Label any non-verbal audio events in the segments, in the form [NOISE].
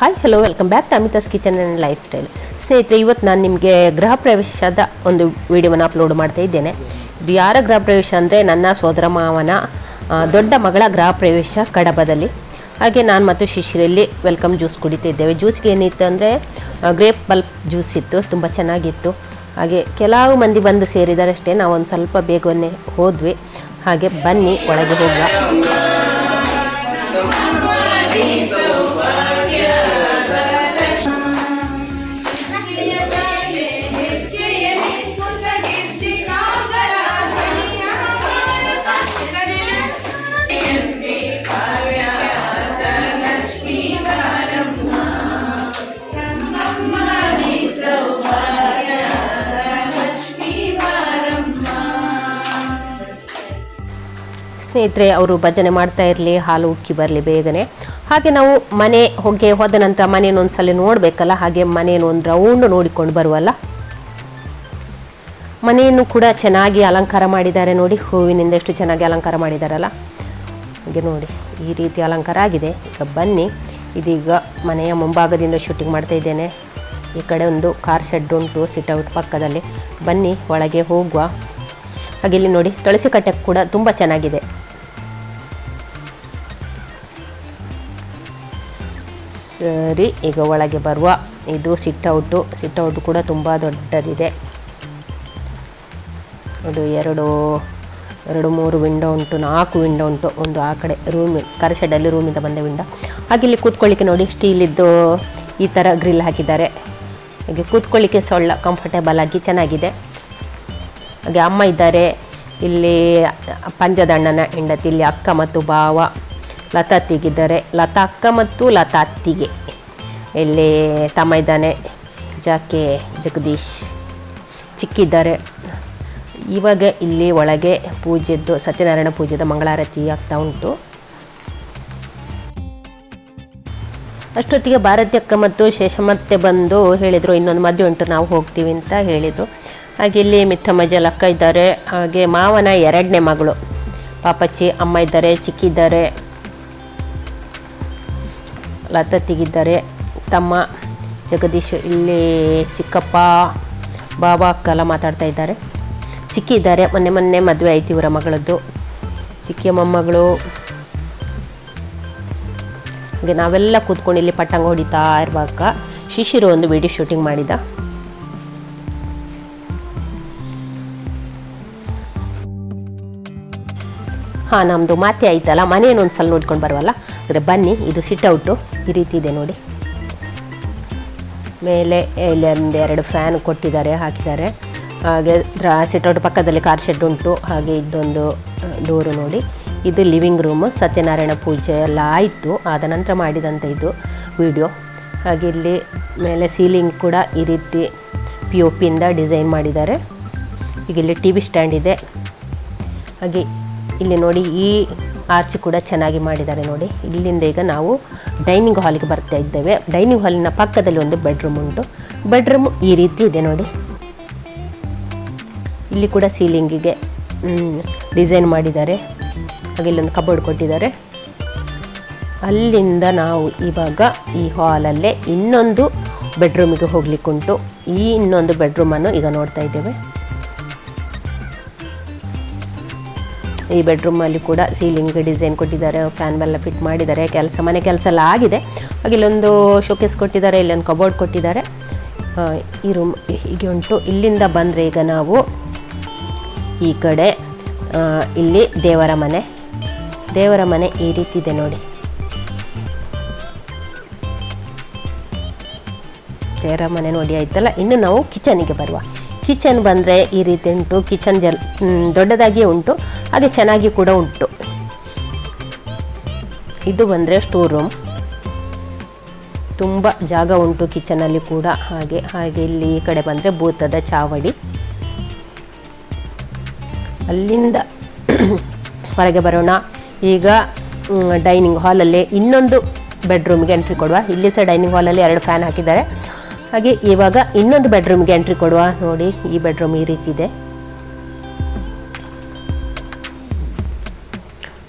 Hi hello welcome back to Amita's kitchen and lifestyle ಸ್ನೇಹಿತರೆ, ಇವತ್ತು ನಾನು ನಿಮಗೆ ಗೃಹ ಪ್ರವೇಶದ ಒಂದು ವಿಡಿಯೋವನ್ನು ಅಪ್ಲೋಡ್ ಮಾಡ್ತಾ ಇದ್ದೇನೆ. ಇದು ಯಾರ ಗೃಹ ಪ್ರವೇಶ ಅಂದರೆ ನನ್ನ ಸೋದರ ಮಾವನ ದೊಡ್ಡ ಮಗಳ ಗೃಹ ಪ್ರವೇಶ ಕಡಬದಲ್ಲಿ. ಹಾಗೆ ನಾನು ಮತ್ತು ಶಿಶಿರಲ್ಲಿ ವೆಲ್ಕಮ್ ಜ್ಯೂಸ್ ಕುಡಿತಿದ್ದೇವೆ ಜ್ಯೂಸ್ಗೆ ಏನಿತ್ತು ಅಂದರೆ ಗ್ರೇಪ್ ಬಲ್ಪ್ ಜ್ಯೂಸ್ ಇತ್ತು, ತುಂಬ ಚೆನ್ನಾಗಿತ್ತು. ಹಾಗೆ ಕೆಲವು ಮಂದಿ ಬಂದು ಸೇರಿದಾರಷ್ಟೇ ಅಷ್ಟೇ ನಾವು ಒಂದು ಸ್ವಲ್ಪ ಬೇಗನೆ ಹೋದ್ವಿ. ಹಾಗೆ ಬನ್ನಿ, ಒಳಗೆ ಹೋಗುವ. ಸ್ನೇಹಿತರೆ, ಅವರು ಭಜನೆ ಮಾಡ್ತಾ ಇರಲಿ, ಹಾಲು ಉಕ್ಕಿ ಬರಲಿ ಬೇಗನೆ. ಹಾಗೆ ನಾವು ಮನೆ ಹೊಗೆ ಹೋದ ನಂತರ ಮನೇನ ಒಂದ್ಸಲ ನೋಡಬೇಕಲ್ಲ, ಹಾಗೆ ಮನೇನ ಒಂದು ರೌಂಡ್ ನೋಡಿಕೊಂಡು ಬರುವಲ್ಲ. ಮನೆಯನ್ನು ಕೂಡ ಚೆನ್ನಾಗಿ ಅಲಂಕಾರ ಮಾಡಿದ್ದಾರೆ ನೋಡಿ, ಹೂವಿನಿಂದ ಎಷ್ಟು ಚೆನ್ನಾಗಿ ಅಲಂಕಾರ ಮಾಡಿದಾರಲ್ಲ. ಹಾಗೆ ನೋಡಿ, ಈ ರೀತಿ ಅಲಂಕಾರ ಆಗಿದೆ. ಈಗ ಬನ್ನಿ, ಇದೀಗ ಮನೆಯ ಮುಂಭಾಗದಿಂದ ಶೂಟಿಂಗ್ ಮಾಡ್ತಾ ಇದ್ದೇನೆ. ಈ ಕಡೆ ಒಂದು ಕಾರ್ ಶೆಡ್ ಉಂಟು ಸಿಟ್ಔಟ್ ಪಕ್ಕದಲ್ಲಿ. ಬನ್ನಿ, ಒಳಗೆ ಹೋಗುವ. ಹಾಗೆ ಇಲ್ಲಿ ನೋಡಿ, ತುಳಸಿ ಕಟ್ಟೆ ಕೂಡ ತುಂಬ ಚೆನ್ನಾಗಿದೆ. ಸರಿ, ಈಗ ಒಳಗೆ ಬರುವ ಇದು ಸಿಟ್ಔಟು ಸಿಟ್ಔಟ್ ಕೂಡ ತುಂಬ ದೊಡ್ಡದಿದೆ. ಅದು ಎರಡು ಎರಡು, ಮೂರು ವಿಂಡೋ ಉಂಟು, ನಾಲ್ಕು ವಿಂಡೋ ಉಂಟು. ಒಂದು ಆ ಕಡೆ ರೂಮ್ ಕರಶೆಡಲ್ಲಿ ರೂಮಿಂದ ಬಂದ ವಿಂಡೋ. ಹಾಗೆ ಇಲ್ಲಿ ಕೂತ್ಕೊಳ್ಳಿಕ್ಕೆ ನೋಡಿ, ಸ್ಟೀಲಿದ್ದು ಈ ಥರ ಗ್ರಿಲ್ ಹಾಕಿದ್ದಾರೆ. ಹಾಗೆ ಕೂತ್ಕೊಳ್ಳಿಕ್ಕೆ ಸೊಳ್ಳ ಕಂಫರ್ಟೇಬಲ್ ಆಗಿ ಚೆನ್ನಾಗಿದೆ. ಹಾಗೆ ಅಮ್ಮ ಇದ್ದಾರೆ. ಇಲ್ಲಿ ಪಂಜದ ಅಣ್ಣನ ಹೆಂಡತಿ, ಇಲ್ಲಿ ಅಕ್ಕ ಮತ್ತು ಭಾವ. ಲತಾ ಅತ್ತಿಗಿದ್ದಾರೆ ಲತಾ ಅಕ್ಕ ಮತ್ತು ಲತಾ ಅತ್ತಿಗೆ ಇಲ್ಲಿ ತಮ್ಮ ಇದ್ದಾನೆ? ಜಾಕೆ ಜಗದೀಶ್ ಚಿಕ್ಕಿದ್ದಾರೆ. ಇವಾಗ ಇಲ್ಲಿ ಒಳಗೆ ಪೂಜೆದ್ದು ಸತ್ಯನಾರಾಯಣ ಪೂಜೆದ ಮಂಗಳಾರತಿ ಆಗ್ತಾ ಉಂಟು. ಅಷ್ಟೊತ್ತಿಗೆ ಭಾರತಿ ಅಕ್ಕ ಮತ್ತು ಶೇಷಮತ್ತೆ ಬಂದು ಹೇಳಿದರು, ಇನ್ನೊಂದು ಮದುವೆ ಉಂಟು, ನಾವು ಹೋಗ್ತೀವಿ ಅಂತ ಹೇಳಿದರು. ಹಾಗೆ ಇಲ್ಲಿ ಮಿತ್ತಮ್ಮಜ್ಜಲ್ ಅಕ್ಕ ಇದ್ದಾರೆ. ಹಾಗೆ ಮಾವನ ಎರಡನೇ ಮಗಳು. ಪಾಪಚ್ಚಿ ಅಮ್ಮ ಇದ್ದಾರೆ ಚಿಕ್ಕಿದ್ದಾರೆ ಲತತ್ತಿಗಿದ್ದಾರೆ ತಮ್ಮ ಜಗದೀಶ್ ಇಲ್ಲಿ ಚಿಕ್ಕಪ್ಪ, ಬಾಬಾ ಅಕ್ಕ ಎಲ್ಲ ಮಾತಾಡ್ತಾ ಇದ್ದಾರೆ. ಚಿಕ್ಕಿ ಇದ್ದಾರೆ ಮೊನ್ನೆ ಮೊನ್ನೆ ಮದುವೆ ಆಯ್ತು ಇವರ ಮಗಳದ್ದು. ಚಿಕ್ಕಿಯ ಮೊಮ್ಮಗಳು. ಹಾಗೆ ನಾವೆಲ್ಲ ಕೂತ್ಕೊಂಡು ಇಲ್ಲಿ ಪಟ್ಟಂಗ ಹೊಡಿತಾ ಇರುವಾಗ ಶಿಶಿರು ಒಂದು ವಿಡಿಯೋ ಶೂಟಿಂಗ್ ಮಾಡಿದ. ಹಾ ನಮ್ಮದು ಮಾತೆ ಆಯ್ತಲ್ಲ, ಮನೆಯನ್ನು ಒಂದು ಸಲ ನೋಡ್ಕೊಂಡು ಬರುವಲ್ಲ? ಅಂದರೆ ಬನ್ನಿ, ಇದು ಸಿಟ್ಔಟು ಈ ರೀತಿ ಇದೆ ನೋಡಿ. ಮೇಲೆ ಇಲ್ಲಿ ಒಂದು ಎರಡು ಫ್ಯಾನ್ ಕೊಟ್ಟಿದ್ದಾರೆ, ಹಾಕಿದ್ದಾರೆ. ಹಾಗೆ ಸಿಟ್ಔಟ್ ಪಕ್ಕದಲ್ಲಿ ಕಾರ್ ಶೆಡ್ ಉಂಟು. ಹಾಗೆ ಇದೊಂದು ಡೋರು ನೋಡಿ. ಇದು ಲಿವಿಂಗ್ ರೂಮ್ ಸತ್ಯನಾರಾಯಣ ಪೂಜೆ ಎಲ್ಲ ಆಯಿತು. ಆದ ನಂತರ ಮಾಡಿದಂಥ ಇದು ವಿಡಿಯೋ ಹಾಗೆ ಇಲ್ಲಿ ಮೇಲೆ ಸೀಲಿಂಗ್ ಕೂಡ ಈ ರೀತಿ ಪಿ ಒ ಪಿಯಿಂದ ಡಿಸೈನ್ ಮಾಡಿದ್ದಾರೆ. ಈಗ ಇಲ್ಲಿ ಟಿ ವಿ ಸ್ಟ್ಯಾಂಡ್ ಇದೆ. ಹಾಗೆ ಇಲ್ಲಿ ನೋಡಿ ಈ ಆರ್ಚ್ ಕೂಡ ಚೆನ್ನಾಗಿ ಮಾಡಿದ್ದಾರೆ ನೋಡಿ. ಇಲ್ಲಿಂದ ಈಗ ನಾವು ಡೈನಿಂಗ್ ಹಾಲಿಗೆ ಬರ್ತಾ ಇದ್ದೇವೆ. ಡೈನಿಂಗ್ ಹಾಲಿನ ಪಕ್ಕದಲ್ಲಿ ಒಂದು ಬೆಡ್ರೂಮ್ ಉಂಟು. ಬೆಡ್ರೂಮ್ ಈ ರೀತಿ ಇದೆ ನೋಡಿ. ಇಲ್ಲಿ ಕೂಡ ಸೀಲಿಂಗಿಗೆ ಡಿಸೈನ್ ಮಾಡಿದ್ದಾರೆ. ಹಾಗೆ ಇಲ್ಲೊಂದು ಕಬೋರ್ಡ್ ಕೊಟ್ಟಿದ್ದಾರೆ. ಅಲ್ಲಿಂದ ನಾವು ಇವಾಗ ಈ ಹಾಲಲ್ಲೇ ಇನ್ನೊಂದು ಬೆಡ್ರೂಮಿಗೆ ಹೋಗ್ಲಿಕ್ಕುಂಟು. ಈ ಇನ್ನೊಂದು ಬೆಡ್ರೂಮನ್ನು ಈಗ ನೋಡ್ತಾ ಇದ್ದೇವೆ. ಈ ಬೆಡ್ರೂಮಲ್ಲಿ ಕೂಡ ಸೀಲಿಂಗ್ ಡಿಸೈನ್ ಕೊಟ್ಟಿದ್ದಾರೆ ಫ್ಯಾನ್ ಎಲ್ಲ ಫಿಟ್ ಮಾಡಿದ್ದಾರೆ, ಕೆಲಸ, ಮನೆ ಕೆಲಸ ಎಲ್ಲ ಆಗಿದೆ. ಹಾಗೆ ಇಲ್ಲೊಂದು ಶೋಕೇಸ್ ಕೊಟ್ಟಿದ್ದಾರೆ, ಇಲ್ಲೊಂದು ಕಬೋರ್ಡ್ ಕೊಟ್ಟಿದ್ದಾರೆ. ಈ ರೂಮ್ ಹೀಗೆ ಉಂಟು. ಇಲ್ಲಿಂದ ಬಂದರೆ ಈಗ ನಾವು ಈ ಕಡೆ ಇಲ್ಲಿ ದೇವರ ಮನೆ. ದೇವರ ಮನೆ ಈ ರೀತಿ ಇದೆ ನೋಡಿ. ದೇವರ ಮನೆ ನೋಡಿ, ಆಯ್ತಲ್ಲ? ಇನ್ನು ನಾವು ಕಿಚನಿಗೆ ಬರುವ. ಕಿಚನ್ ಬಂದರೆ ಈ ರೀತಿ ಉಂಟು. ಕಿಚನ್ ಜಲ್ ದೊಡ್ಡದಾಗಿಯೇ ಉಂಟು. ಹಾಗೆ ಚೆನ್ನಾಗಿ ಕೂಡ ಉಂಟು. ಇದು ಬಂದರೆ ಸ್ಟೋರ್ ರೂಮ್ ತುಂಬ ಜಾಗ ಉಂಟು ಕಿಚನಲ್ಲಿ ಕೂಡ. ಹಾಗೆ ಹಾಗೆ ಇಲ್ಲಿ ಈ ಕಡೆ ಬಂದರೆ ಭೂತದ ಚಾವಡಿ. ಅಲ್ಲಿಂದ [COUGHS] ಹೊರಗೆ ಬರೋಣ. ಈಗ ಡೈನಿಂಗ್ ಹಾಲಲ್ಲಿ ಇನ್ನೊಂದು ಬೆಡ್ರೂಮ್ಗೆ ಎಂಟ್ರಿ ಕೊಡುವ. ಇಲ್ಲಿ ಸಹ ಡೈನಿಂಗ್ ಹಾಲಲ್ಲಿ ಎರಡು ಫ್ಯಾನ್ ಹಾಕಿದ್ದಾರೆ. ಹಾಗೆ ಇವಾಗ ಇನ್ನೊಂದು ಬೆಡ್ರೂಮ್ಗೆ ಎಂಟ್ರಿ ಕೊಡುವ. ನೋಡಿ, ಈ ಬೆಡ್ರೂಮ್ ಈ ರೀತಿ ಇದೆ.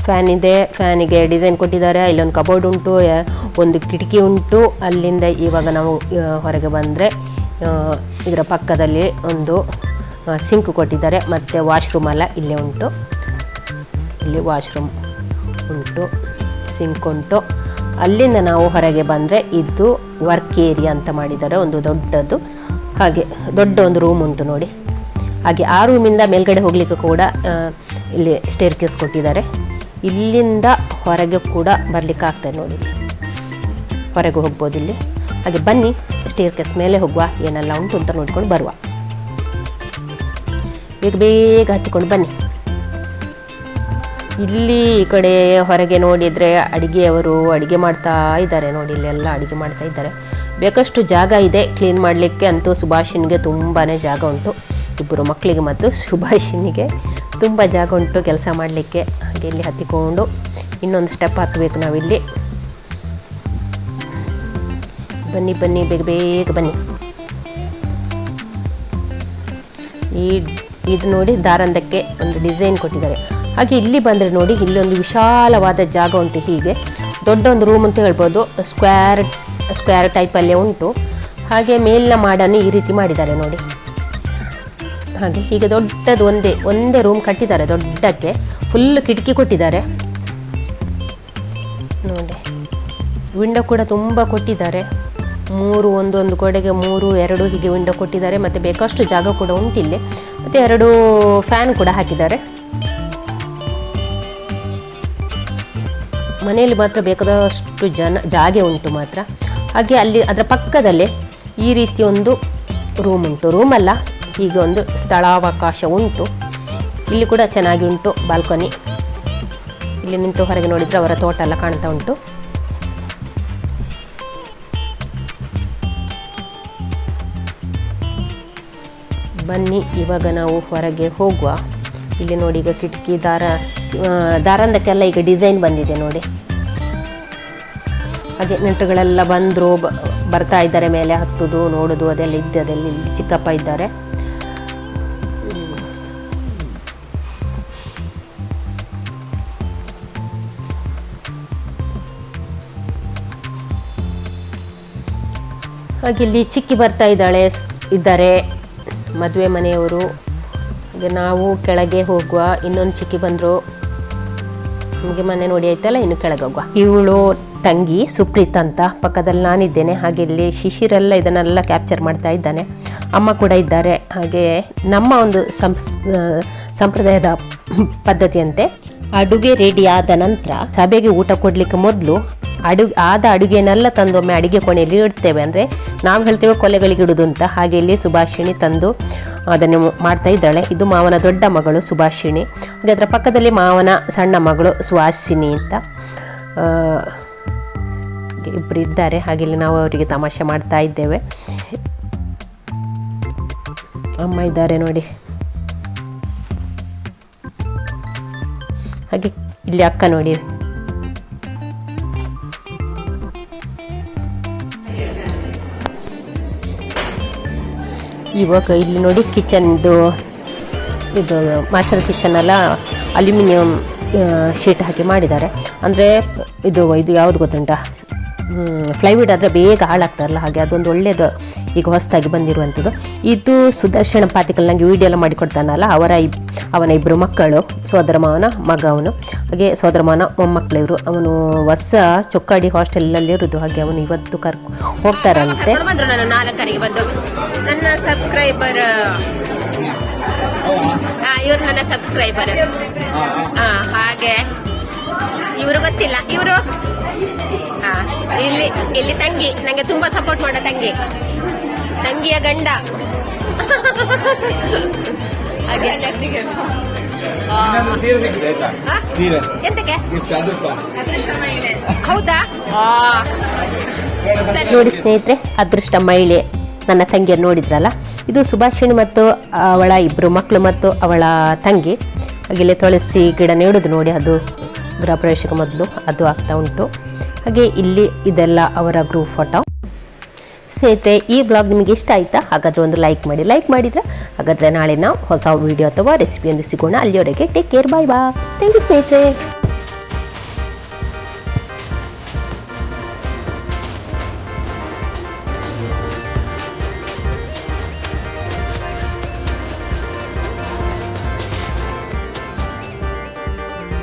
ಫ್ಯಾನ್ ಇದೆ ಫ್ಯಾನಿಗೆ ಡಿಸೈನ್ ಕೊಟ್ಟಿದ್ದಾರೆ. ಇಲ್ಲೊಂದು ಕಬೋರ್ಡ್ ಉಂಟು ಒಂದು ಕಿಟಕಿ ಉಂಟು. ಅಲ್ಲಿಂದ ಇವಾಗ ನಾವು ಹೊರಗೆ ಬಂದರೆ ಇದರ ಪಕ್ಕದಲ್ಲಿ ಒಂದು ಸಿಂಕ್ ಕೊಟ್ಟಿದ್ದಾರೆ. ಮತ್ತು ವಾಶ್ರೂಮ್ ಎಲ್ಲ ಇಲ್ಲೇ ಉಂಟು. ಇಲ್ಲಿ ವಾಶ್ರೂಮ್ ಉಂಟು ಸಿಂಕ್ ಉಂಟು. ಅಲ್ಲಿಂದ ನಾವು ಹೊರಗೆ ಬಂದರೆ ಇದು ವರ್ಕ್ ಏರಿಯಾ ಅಂತ ಮಾಡಿದ್ದಾರೆ, ಒಂದು ದೊಡ್ಡದು. ಹಾಗೆ ದೊಡ್ಡ ಒಂದು ರೂಮ್ ಉಂಟು ನೋಡಿ. ಹಾಗೆ ಆ ರೂಮಿಂದ ಮೇಲ್ಗಡೆ ಹೋಗಲಿಕ್ಕೆ ಕೂಡ ಇಲ್ಲಿ ಸ್ಟೇರ್ ಕೇಸ್ ಕೊಟ್ಟಿದ್ದಾರೆ. ಇಲ್ಲಿಂದ ಹೊರಗೆ ಕೂಡ ಬರಲಿಕ್ಕೆ ಆಗ್ತದೆ ನೋಡಿ. ಹೊರಗೆ ಹೋಗ್ಬೋದು ಇಲ್ಲಿ. ಹಾಗೆ ಬನ್ನಿ ಸ್ಟೇರ್ ಕೇಸ್ ಮೇಲೆ ಹೋಗುವ, ಏನೆಲ್ಲ ಉಂಟು ಅಂತ ನೋಡ್ಕೊಂಡು ಬರುವ. ಬೇಗ ಬೇಗ ಹತ್ತಿಕೊಂಡು ಬನ್ನಿ. ಇಲ್ಲಿ ಈ ಕಡೆ ಹೊರಗೆ ನೋಡಿದರೆ ಅಡುಗೆಯವರು ಅಡುಗೆ ಮಾಡ್ತಾ ಇದ್ದಾರೆ ನೋಡಿ ಇಲ್ಲೆಲ್ಲ ಅಡುಗೆ ಮಾಡ್ತಾ ಇದ್ದಾರೆ. ಬೇಕಷ್ಟು ಜಾಗ ಇದೆ ಕ್ಲೀನ್ ಮಾಡಲಿಕ್ಕೆ ಅಂತೂ ಸುಭಾಷಿನಿಗೆ ತುಂಬಾ ಜಾಗ ಉಂಟು. ಇಬ್ಬರು ಮಕ್ಕಳಿಗೆ ಮತ್ತು ಸುಭಾಷಿನಿಗೆ ತುಂಬ ಜಾಗ ಉಂಟು ಕೆಲಸ ಮಾಡಲಿಕ್ಕೆ. ಹಾಗೆ ಇಲ್ಲಿ ಹತ್ತಿಕೊಂಡು ಇನ್ನೊಂದು ಸ್ಟೆಪ್ ಹಾಕಬೇಕು ನಾವಿಲ್ಲಿ. ಬನ್ನಿ ಬನ್ನಿ, ಬೇಗ ಬೇಗ ಬನ್ನಿ. ಈ ಇದು ನೋಡಿ ದಾರಂದಕ್ಕೆ ಒಂದು ಡಿಸೈನ್ ಕೊಟ್ಟಿದ್ದಾರೆ. ಹಾಗೆ ಇಲ್ಲಿ ಬಂದರೆ ನೋಡಿ, ಇಲ್ಲಿ ಒಂದು ವಿಶಾಲವಾದ ಜಾಗ ಉಂಟು ಹೀಗೆ. ದೊಡ್ಡ ಒಂದು ರೂಮ್ ಅಂತ ಹೇಳ್ಬೋದು. ಸ್ಕ್ವೇರ್ ಸ್ಕ್ವೇರ್ ಟೈಪಲ್ಲೇ ಉಂಟು. ಹಾಗೆ ಮೇಲಿನ ಮಾಡನ್ನು ಈ ರೀತಿ ಮಾಡಿದ್ದಾರೆ ನೋಡಿ. ಹಾಗೆ ಹೀಗೆ ದೊಡ್ಡದು ಒಂದೇ ಒಂದೇ ರೂಮ್ ಕಟ್ಟಿದ್ದಾರೆ ದೊಡ್ಡಕ್ಕೆ. ಫುಲ್ ಕಿಟಕಿ ಕೊಟ್ಟಿದ್ದಾರೆ. ನೋಡಿ. ವಿಂಡೋ ಕೂಡ ತುಂಬ ಕೊಟ್ಟಿದ್ದಾರೆ. ಮೂರು ಒಂದೊಂದು ಗೋಡೆಗೆ ಮೂರು, ಎರಡು ಹೀಗೆ ವಿಂಡೋ ಕೊಟ್ಟಿದ್ದಾರೆ. ಮತ್ತು ಬೇಕಷ್ಟು ಜಾಗ ಕೂಡ ಉಂಟಿಲ್ಲಿ. ಮತ್ತು ಎರಡು ಫ್ಯಾನ್ ಕೂಡ ಹಾಕಿದ್ದಾರೆ. ಮನೆಯಲ್ಲಿ ಮಾತ್ರ ಬೇಕಾದಷ್ಟು ಜನ, ಜಾಗೆ ಉಂಟು ಮಾತ್ರ. ಹಾಗೆ ಅಲ್ಲಿ, ಅದರ ಪಕ್ಕದಲ್ಲೇ ಈ ರೀತಿ ಒಂದು ರೂಮ್ ಉಂಟು. ರೂಮಲ್ಲ ಹೀಗೆ ಒಂದು ಸ್ಥಳಾವಕಾಶ ಉಂಟು. ಇಲ್ಲಿ ಕೂಡ ಚೆನ್ನಾಗಿ ಉಂಟು ಬಾಲ್ಕನಿ ಇಲ್ಲಿ ನಿಂತು ಹೊರಗೆ ನೋಡಿದರೆ ಅವರ ತೋಟ ಎಲ್ಲ ಕಾಣ್ತಾ ಉಂಟು. ಬನ್ನಿ, ಇವಾಗ ನಾವು ಹೊರಗೆ ಹೋಗುವ. ಇಲ್ಲಿ ನೋಡಿ ಈಗ ಕಿಟಕಿ ದಾರ ದಾರಂದಕ್ಕೆಲ್ಲ ಈಗ ಡಿಸೈನ್ ಬಂದಿದೆ ನೋಡಿ. ಹಾಗೆ ನೆಂಟರುಗಳೆಲ್ಲ ಬಂದರು ಬರ್ತಾ ಇದ್ದಾರೆ ಮೇಲೆ ಹತ್ತುದು, ನೋಡೋದು, ಅದೆಲ್ಲ ಇದ್ದು, ಅದೆಲ್ಲ ಇಲ್ಲಿ ಚಿಕ್ಕಪ್ಪ ಇದ್ದಾರೆ. ಹಾಗೆ ಇಲ್ಲಿ ಚಿಕ್ಕಿ ಬರ್ತಾ ಇದ್ದಾಳೆ, ಇದ್ದಾರೆ ಮದುವೆ ಮನೆಯವರು. ಹಾಗೆ ನಾವು ಕೆಳಗೆ ಹೋಗುವ, ಇನ್ನೊಂದು ಚಿಕ್ಕಿ ಬಂದರು. ನಮಗೆ ಮನೆ ನೋಡಿ ಆಯ್ತಲ್ಲ, ಇನ್ನು ಕೆಳಗೆ ಹೋಗುವ. ಇವಳು ತಂಗಿ ಸುಪ್ರೀತ್ ಅಂತ. ಪಕ್ಕದಲ್ಲಿ ನಾನಿದ್ದೇನೆ. ಹಾಗೆ ಇಲ್ಲಿ ಶಿಶಿರೆಲ್ಲ ಇದನ್ನೆಲ್ಲ ಕ್ಯಾಪ್ಚರ್ ಮಾಡ್ತಾ ಇದ್ದಾನೆ. ಅಮ್ಮ ಕೂಡ ಇದ್ದಾರೆ. ಹಾಗೆ ನಮ್ಮ ಒಂದು ಸಂಸ್ ಸಂಪ್ರದಾಯದ ಪದ್ಧತಿಯಂತೆ, ಅಡುಗೆ ರೆಡಿ ಆದ ನಂತರ ಸಭೆಗೆ ಊಟ ಕೊಡಲಿಕ್ಕೆ ಮೊದಲು ಅಡು, ಆದ ಅಡುಗೆನೆಲ್ಲ ತಂದು ಒಮ್ಮೆ ಅಡುಗೆ ಕೊನೆಯಲ್ಲಿ ಇಡ್ತೇವೆ. ಅಂದರೆ ನಾವು ಹೇಳ್ತೇವೆ ಕೊಲೆಗಳಿಗೆ ಇಡೋದು ಅಂತ. ಹಾಗೆ ಇಲ್ಲಿ ಸುಭಾಷಿಣಿ ತಂದು ಅದನ್ನು ಮಾಡ್ತಾ ಇದ್ದಾಳೆ. ಇದು ಮಾವನ ದೊಡ್ಡ ಮಗಳು ಸುಭಾಷಿಣಿ. ಅದರ ಪಕ್ಕದಲ್ಲಿ ಮಾವನ ಸಣ್ಣ ಮಗಳು ಸುಹಾಸಿನಿ ಅಂತ. ಇಬ್ಬರು ಇದ್ದಾರೆ. ಹಾಗೆ ಇಲ್ಲಿ ನಾವು ಅವರಿಗೆ ತಮಾಷೆ ಮಾಡ್ತಾ ಇದ್ದೇವೆ. ಅಮ್ಮ ಇದ್ದಾರೆ ನೋಡಿ. ಹಾಗೆ ಇಲ್ಲಿ ಅಕ್ಕ ನೋಡಿ. ಇವಾಗ ಇಲ್ಲಿ ನೋಡಿ ಕಿಚನ್ದು ಇದು ಮಾಸ್ಟರ್ ಕಿಚನ್ ಎಲ್ಲ ಅಲ್ಯೂಮಿನಿಯಂ ಶೀಟ್ ಹಾಕಿ ಮಾಡಿದ್ದಾರೆ. ಅಂದರೆ ಇದು ಇದು ಯಾವುದು ಗೊತ್ತುಂಟ? ಫ್ಲೈವುಡ್ ಆದರೆ ಬೇಗ ಹಾಳಾಗ್ತಾರಲ್ಲ, ಹಾಗೆ ಅದೊಂದು ಒಳ್ಳೆಯದು ಈಗ ಹೊಸದಾಗಿ ಬಂದಿರುವಂಥದ್ದು. ಇದು ಸುದರ್ಶನ ಪಾತಿಕಲ್ ನನಗೆ ವಿಡಿಯೋ ಎಲ್ಲ ಮಾಡಿಕೊಡ್ತಾನಲ್ಲ, ಅವರ ಇಬ್, ಅವನ ಇಬ್ಬರು ಮಕ್ಕಳು, ಸೋದರ ಮಾವನ ಮಗ ಅವನು. ಹಾಗೆ ಸೋದರ ಮಾವನ ಮೊಮ್ಮಕ್ಕಳಿವರು ಅವನು ಹೊಸ ಚೊಕ್ಕಾಡಿ ಹಾಸ್ಟೆಲಲ್ಲಿ ಇರೋದು. ಹಾಗೆ ಅವನು ಇವತ್ತು ಕರ್ಕೊ, ಹೋಗ್ತಾರಂತೆ. ನನ್ನ ಸಬ್ಸ್ಕ್ರೈಬರ್ ಇವ್ರು ನನ್ನ ಸಬ್ಸ್ಕ್ರೈಬರ್ ಹಾಗೆ. ಇವರು ಗೊತ್ತಿಲ್ಲ. ಇವರು? ಇಲ್ಲಿ ಇಲ್ಲಿ ತಂಗಿ. ನಂಗೆ ತುಂಬಾ ಸಪೋರ್ಟ್ ಮಾಡೋ ತಂಗಿ. ತಂಗಿಯ ಗಂಡ. ಸೀರೆ ಎಂತಕ್ಕೆ? ಹೌದಾ? ನೋಡಿ ಸ್ನೇಹಿತರೆ ಅದೃಷ್ಟ ಮಹಿಳೆ ನನ್ನ ತಂಗಿಯನ್ನು ನೋಡಿದ್ರಲ್ಲ? ಇದು ಸುಭಾಷಿಣಿ ಮತ್ತು ಅವಳ ಇಬ್ಬರು ಮಕ್ಕಳು ಮತ್ತು ಅವಳ ತಂಗಿ. ಹಾಗೆಲ್ಲೇ ತೊಳಸಿ ಗಿಡ ನೆಡುದು ನೋಡಿ ಅದು ಗೃಹ ಪ್ರವೇಶಕ್ಕೆ ಮೊದಲು ಅದು ಆಗ್ತಾ ಉಂಟು. ಹಾಗೆ ಇಲ್ಲಿ ಇದೆಲ್ಲ ಅವರ ಗ್ರೂಪ್ ಫೋಟೋ ಸ್ನೇಹಿತರೆ, ಈ ಬ್ಲಾಗ್ ನಿಮಗೆ ಇಷ್ಟ ಆಯ್ತಾ? ಹಾಗಾದರೆ ಒಂದು ಲೈಕ್ ಮಾಡಿ. ಲೈಕ್ ಮಾಡಿದರೆ ಹಾಗಾದರೆ ನಾಳೆ ನಾವು ಹೊಸ ವಿಡಿಯೋ ಅಥವಾ ರೆಸಿಪಿಯೊಂದು ಸಿಗೋಣ. ಅಲ್ಲಿಯವರೆಗೆ ಟೇಕ್ ಕೇರ್ ಬಾಯ್ ಬಾ ಥ್ಯಾಂಕ್ ಯು ಸ್ನೇಹಿತರೆ.